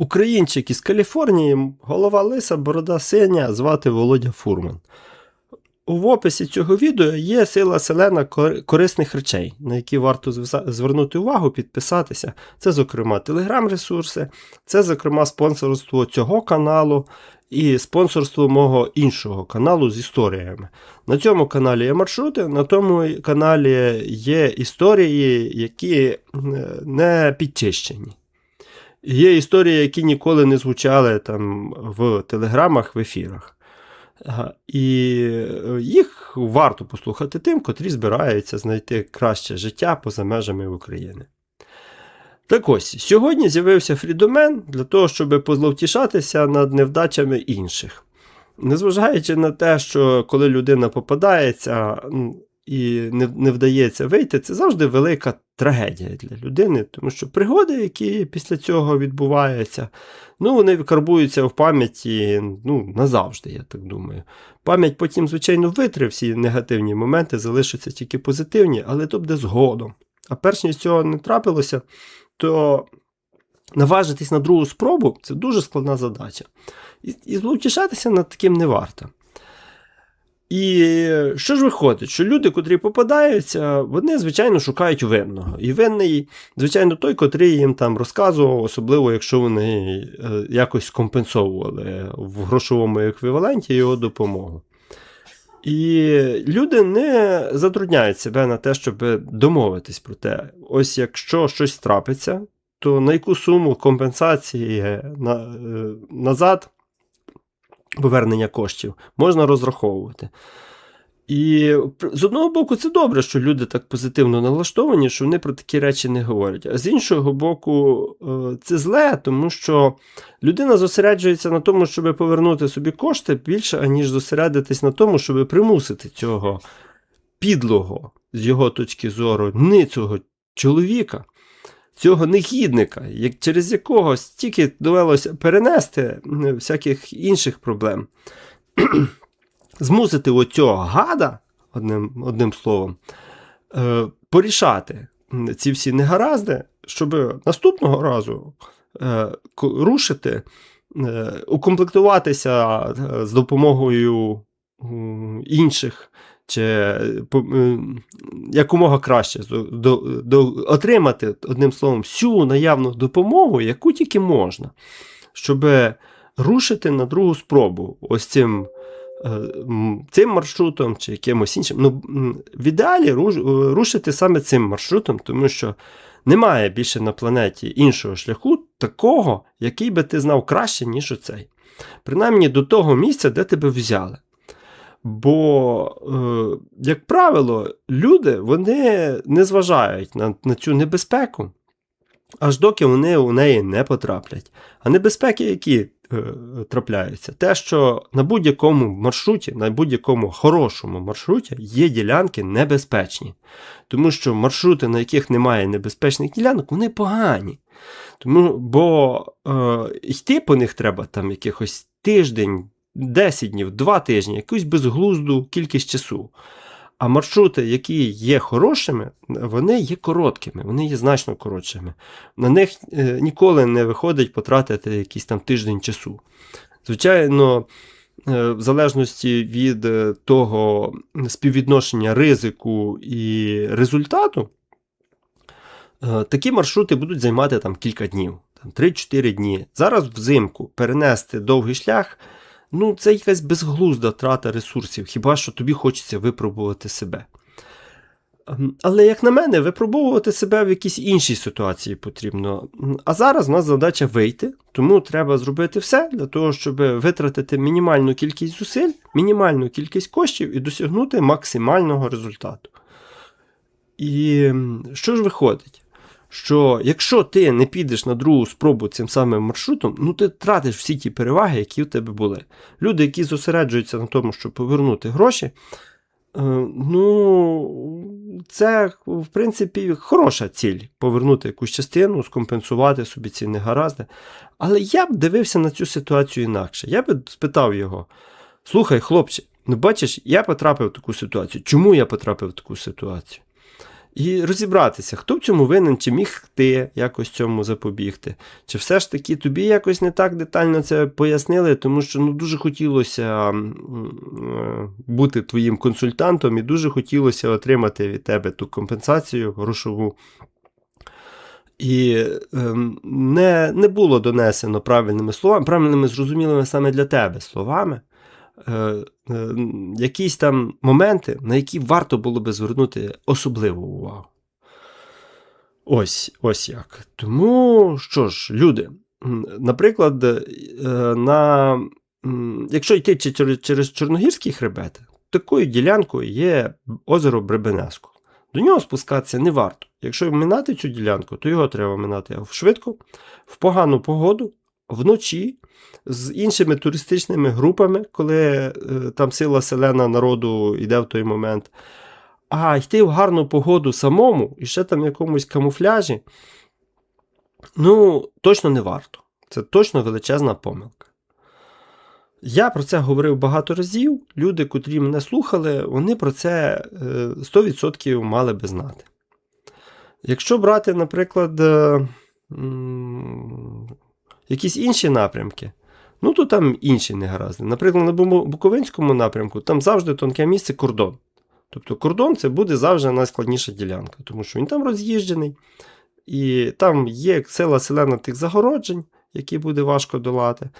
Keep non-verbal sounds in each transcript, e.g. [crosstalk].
Українчик із Каліфорнії, голова лиса, борода синя, звати Володя Фурман. В описі цього відео є сила селена корисних речей, на які варто звернути увагу, підписатися. Це, зокрема, телеграм-ресурси, це, зокрема, спонсорство цього каналу і спонсорство мого іншого каналу з історіями. На цьому каналі є маршрути, на тому каналі є історії, які е, не підчищені. Є історії, які ніколи не звучали там в телеграмах, в ефірах. І е, їх варто послухати тим, котрі збираються знайти краще життя поза межами України. Так ось, сьогодні з'явився фрідомен для того, щоб позловтішатися над невдачами інших. Незважаючи на те, що коли людина попадається і не, не вдається вийти, це завжди велика трагедія для людини, тому що пригоди, які після цього відбуваються, ну, вони карбуються в пам'яті ну, назавжди, я так думаю. Пам'ять потім, звичайно, витре всі негативні моменти, залишаться тільки позитивні, але то буде згодом. А перш ніж цього не трапилося, то наважитись на другу спробу це дуже складна задача. І, і зловтішатися над таким не варто. І що ж виходить, що люди, котрі попадаються, вони, звичайно, шукають винного. І винний, звичайно, той, котрий їм там розказував, особливо якщо вони е, якось компенсовували в грошовому еквіваленті його допомогу. І люди не затрудняють себе на те, щоб домовитись про те, ось якщо щось трапиться, то на яку суму компенсації на, е, назад повернення коштів можна розраховувати. І з одного боку, це добре, що люди так позитивно налаштовані, що вони про такі речі не говорять. А з іншого боку, е, це зле, тому що людина зосереджується на тому, щоб повернути собі кошти більше, аніж зосередитись на тому, щоб примусити цього підлого, з його точки зору, ницього чоловіка, цього негідника, як, через якого стільки довелося перенести всяких інших проблем [clears throat] змусити оцього гада, одним, одним словом, е, порішати ці всі негаразди, щоб наступного разу е, рушити, е, укомплектуватися е, з допомогою інших. Чи е, е, якомога краще до, до, отримати, одним словом, всю наявну допомогу, яку тільки можна, щоб рушити на другу спробу ось цим е, цим маршрутом чи якимось іншим. Ну, в ідеалі руш- рушити саме цим маршрутом, тому що немає більше на планеті іншого шляху такого, який би ти знав краще, ніж оцей. Принаймні до того місця, де тебе взяли. Бо, е, як правило, люди вони не зважають на, на цю небезпеку, аж доки вони у неї не потраплять. А небезпеки, які е, трапляються, те, що на будь-якому маршруті, на будь-якому хорошому маршруті є ділянки небезпечні. Тому що маршрути, на яких немає небезпечних ділянок, вони погані. Тому, бо е, йти по них треба там якихось тиждень, 10 днів, 2 тижні, якусь безглузду кількість часу. А маршрути, які є хорошими, вони є короткими, вони є значно коротшими. На них е, ніколи не виходить потратити якийсь там тиждень часу. Звичайно, е, в залежності від е, того співвідношення ризику і результату, такі маршрути будуть займати там кілька днів, там 3-4 дні. Зараз взимку перенести довгий шлях. Ну, це якась безглузда трата ресурсів, хіба що тобі хочеться випробувати себе. Ем, Але, як на мене, випробовувати себе в якійсь іншій ситуації потрібно. А зараз в нас задача вийти, тому треба зробити все для того, щоб витратити мінімальну кількість зусиль, мінімальну кількість коштів і досягнути максимального результату. І що ж виходить? Що якщо ти не підеш на другу спробу цим самим маршрутом, ну ти тратиш всі ті переваги, які в тебе були. Люди, які зосереджуються на тому, щоб повернути гроші, е, ну, це, в принципі, хороша ціль повернути якусь частину, скомпенсувати собі ці негаразди. Але я б дивився на цю ситуацію інакше. Я б спитав його: слухай, хлопче, ну бачиш, я потрапив в таку ситуацію. Чому я потрапив в таку ситуацію? І розібратися, хто в цьому винен, чи міг ти якось цьому запобігти, чи все ж таки тобі якось не так детально це пояснили, тому що ну, дуже хотілося е, бути твоїм консультантом і дуже хотілося отримати від тебе ту компенсацію грошову. І ем, не, не було донесено правильними словами, правильними зрозумілими саме для тебе словами. Е, е, якісь там моменти, на які варто було би звернути особливу увагу. Ось ось як. Тому що ж, люди, наприклад, е, на, якщо йти через, Чорногірський хребет, такою ділянкою є озеро Бребенеску. До нього спускатися не варто. Якщо минати цю ділянку, то його треба минати швидко, в погану погоду, вночі, з іншими туристичними групами, коли е, там сила селена народу йде в той момент. А йти в гарну погоду самому і ще там в якомусь камуфляжі, ну, точно не варто. Це точно величезна помилка. Я про це говорив багато разів. Люди, котрі мене слухали, вони про це е, 100% мали би знати. Якщо брати, наприклад, е, якісь інші напрямки, ну то там інші негаразди. Наприклад, на Буковинському напрямку там завжди тонке місце кордон. Тобто кордон це буде завжди найскладніша ділянка, тому що він там роз'їжджений, і там є сила селена тих загороджень, які буде важко долати.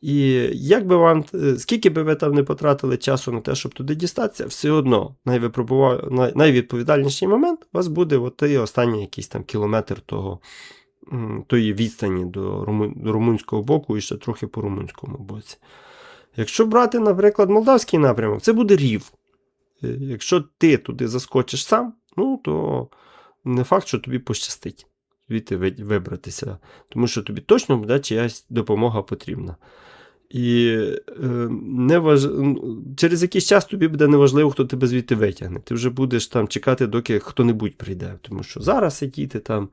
І як би вам, е, скільки би ви там не потратили часу на те, щоб туди дістатися, все одно найвипробува- най- найвідповідальніший момент у вас буде от останній якийсь там кілометр того, тої відстані до, румунського боку і ще трохи по румунському боці. Якщо брати, наприклад, молдавський напрямок, це буде рів. Е, Якщо ти туди заскочиш сам, ну то не факт, що тобі пощастить звідти вибратися, тому що тобі точно буде чиясь допомога потрібна. І е, не через якийсь час тобі буде неважливо, хто тебе звідти витягне. Ти вже будеш там чекати, доки хто-небудь прийде. Тому що зараз сидіти там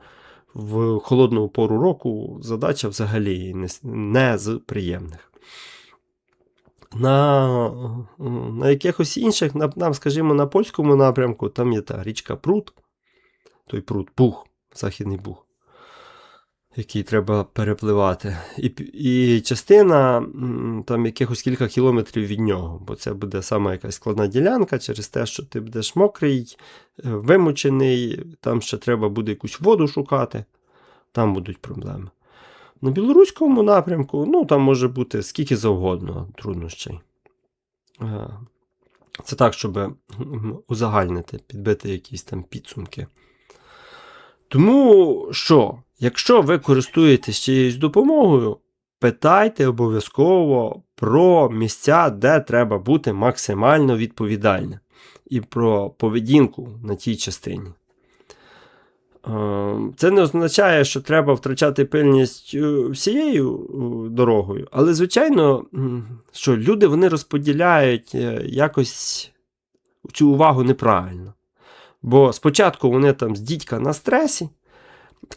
в холодну пору року задача взагалі не, не з приємних. На, на якихось інших, на, нам, скажімо, на польському напрямку, там є та річка Прут, той Прут, Бух, Західний Буг, який треба перепливати. І, і частина там якихось кілька кілометрів від нього, бо це буде саме якась складна ділянка через те, що ти будеш мокрий, е, вимучений, там ще треба буде якусь воду шукати, там будуть проблеми. На білоруському напрямку, ну там може бути скільки завгодно труднощей. Е, Це так, щоб узагальнити, підбити якісь там підсумки. Тому що, якщо ви користуєтесь чиєюсь допомогою, питайте обов'язково про місця, де треба бути максимально відповідальним, і про поведінку на тій частині. Е, Це не означає, що треба втрачати пильність е, всією е, дорогою, але, звичайно, що люди вони розподіляють якось цю увагу неправильно. Бо спочатку вони там з дідька на стресі,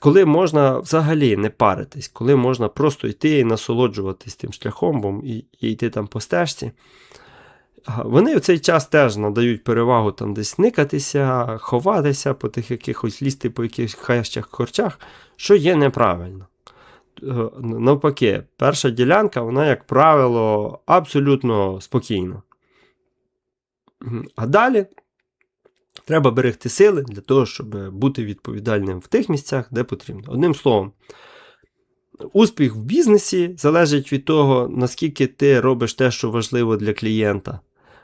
коли можна взагалі не паритись, коли можна просто йти і насолоджуватись тим шляхом бо і, і йти там по стежці. Вони в цей час теж надають перевагу там десь никатися, ховатися по тих якихось лізти по якихось хащах корчах, що є неправильно. Е, Навпаки, перша ділянка, вона, як правило, абсолютно спокійна. А далі треба берегти сили для того, щоб бути відповідальним в тих місцях, де потрібно. Одним словом, успіх в бізнесі залежить від того, наскільки ти робиш те, що важливо для клієнта,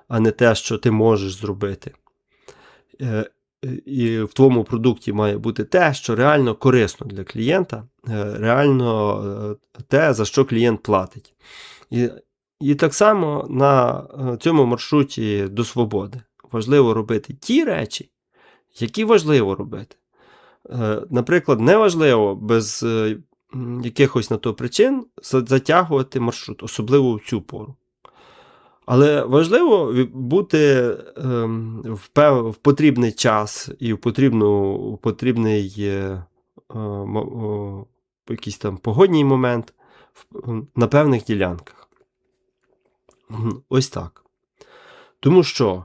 а не те, що ти можеш зробити. Е, І в твоєму продукті має бути те, що реально корисно для клієнта, е, реально е, те, за що клієнт платить. І, і так само на цьому маршруті до свободи важливо робити ті речі, які важливо робити. Е, Наприклад, неважливо без е, якихось на то причин затягувати маршрут, особливо в цю пору. Але важливо бути ем, в, потрібний час і в, потрібну, в потрібний е, якийсь там погодній момент на певних ділянках. Ось так. Тому що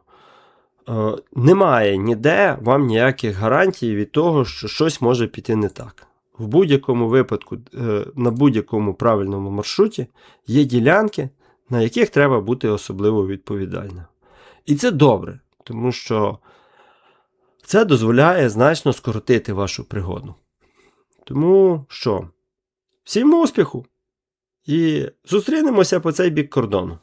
Немає ніде вам ніяких гарантій від того, що щось може піти не так. В будь-якому випадку, е, на будь-якому правильному маршруті є ділянки, на яких треба бути особливо відповідальним. І це добре, тому що це дозволяє значно скоротити вашу пригоду. Тому що, всім успіху! І зустрінемося по цей бік кордону.